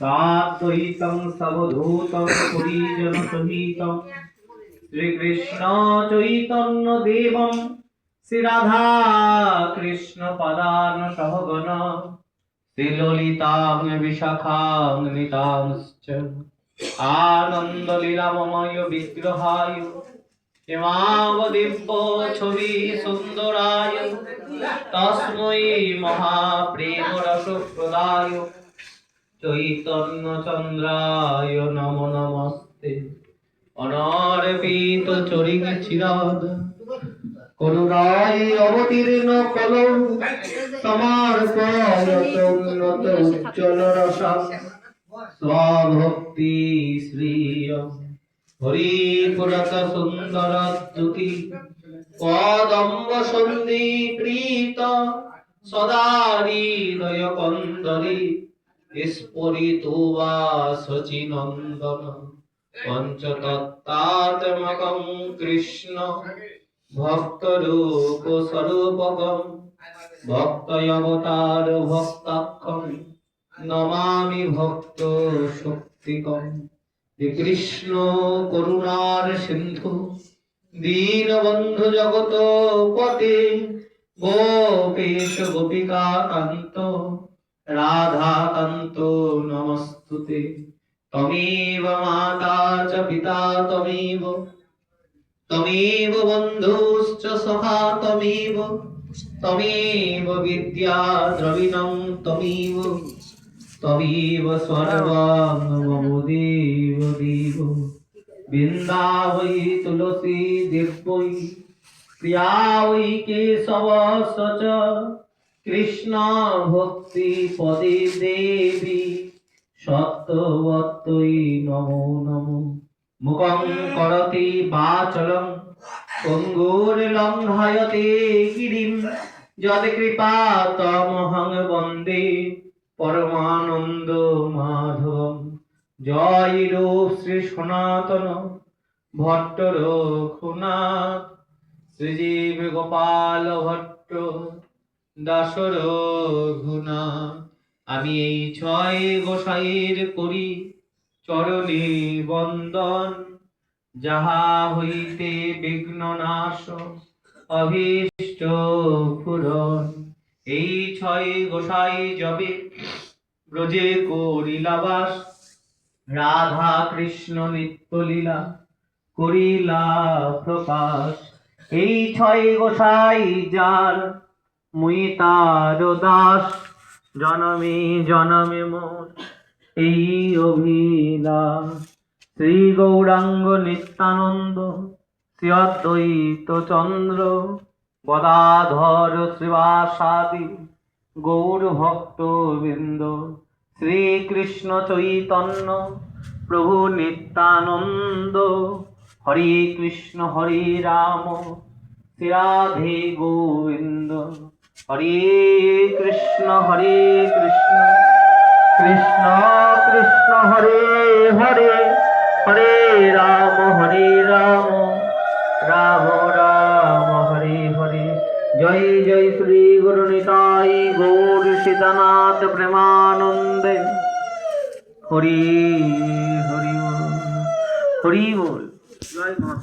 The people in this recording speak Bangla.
সাদ্বৈতং সবধূতং পরিজন সহিতং শ্রীকৃষ্ণ চৈতন্য দেবম শ্রী কৃষ্ণ পদান সহগণ শ্রীললিতাং বিশাখাং নিতাংশ্চ আনন্দ বিগ্রহায় হিমাবদিব্য ছবি সুন্দরায় তস্मै মহাপ্রেম রসপ্রদায় চৈতন্য চন্দ্রায় নম নমস্তে। অনর্পিত চরিং চিরাদ করুণায় অবতীর্ণ কল সমর্পয়তোন্নত উজ্জ্বল রসা। স্বভক্তি হরিপুরত সুন্দর কদম্ব সন্ধি প্রীত কন্দরি স্ফুরিত বা শচীনন্দন পঞ্চতত্ত্বাত্মকং কৃষ্ণ ভক্তরূপ স্বরূপকম ভক্তয়বতার ভক্তাক্ষম নমামি ভক্ত শক্তিকম হে কৃষ্ণ করুণার সিন্ধু দীনবন্ধু জগত পতে গোপেশ গোপিকা কান্ত রাধাকান্ত নমস্তুতে তমেব মাতা চ পিতা তমেব তমেব বন্ধুশ্চ সখা তমেব তমেব বিদ্যা দ্রবিণং তমেব তমেব সর্বং মম দেব দেব বৃন্দাবৈ তুলসী দেবৈ প্রিয়া কেশব চ কৃষ্ণ ভক্তি পদে দেবী সত্যবত্তৈ নমো নমো। মুখং করতি বাচলং পঙ্গুর্লঙ্ঘয়তে গিরিম। যৎকৃপা তমহং বন্দে পরমানন্দ মাধবম। জয় রূপ শ্রী সনাতন, ভট্ট রঘুনাথ। শ্রীজীব গোপাল ভট্ট দাস রঘুনাথ আমি এই ছয় গোসাইয়ের করি চরণে বন্দন। যাহা হইতে বিঘ্ন নাশ, অভীষ্ট পূরণ। এই ছয় গোসাই যবে ব্রজে করিলাবাস রাধা কৃষ্ণ নিত্য লীলা করিলা প্রকাশ। এই ছয় গোসাই যার মুই তার দাস, জনমে জনমে মোর। এই অভিলাষ, শ্রী গৌরাঙ্গ নিত্যানন্দ শ্রী অদ্বৈত চন্দ্র, গদাধর শ্রীবাসাদি, গৌর ভক্ত বৃন্দ শ্রীকৃষ্ণ চৈতন্য, প্রভু নিত্যানন্দ, হরে কৃষ্ণ, হরে রাম, শ্রী রাধে গোবিন্দ। হরে কৃষ্ণ হরে কৃষ্ণ। কৃষ্ণ কৃষ্ণ, হরে হরে। হরে রাম হরে রাম। রাম রাম, হরে হরে। জয় জয় শ্রী গুরু নিতাই গৌর সীতানাথ প্রেমানন্দে। হরি হরি হরি বল। জয় মা